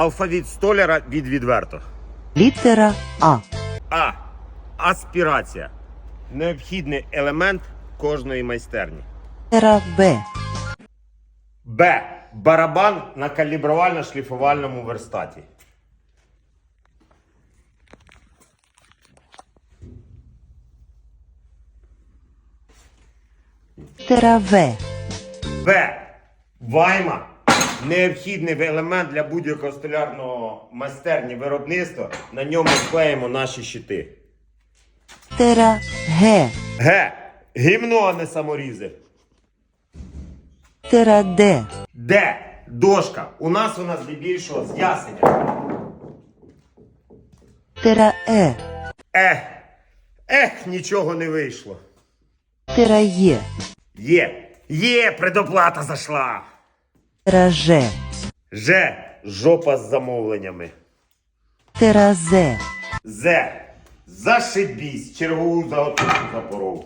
Алфавіт столяра від відверто. Літера А. А. Аспірація. Необхідний елемент кожної майстерні. Літера Б. Б. Барабан на калібровально-шліфувальному верстаті. Літера В. Б. Вайма. Необхідний елемент для будь-якого столярного майстерні виробництва. На ньому клеїмо наші щити. Літера Г. Г. Гімно, а не саморізи. Літера Д. Д. Дошка. У нас вона здебільшого з ясеня. Літера Е. Ех. Ех, нічого не вийшло. Літера Є. Є. Є, предоплата зайшла. Літера Ж. Жопа з замовленнями. Теразе. Зе. З. Зашибісь. Чергову заготовку запоров.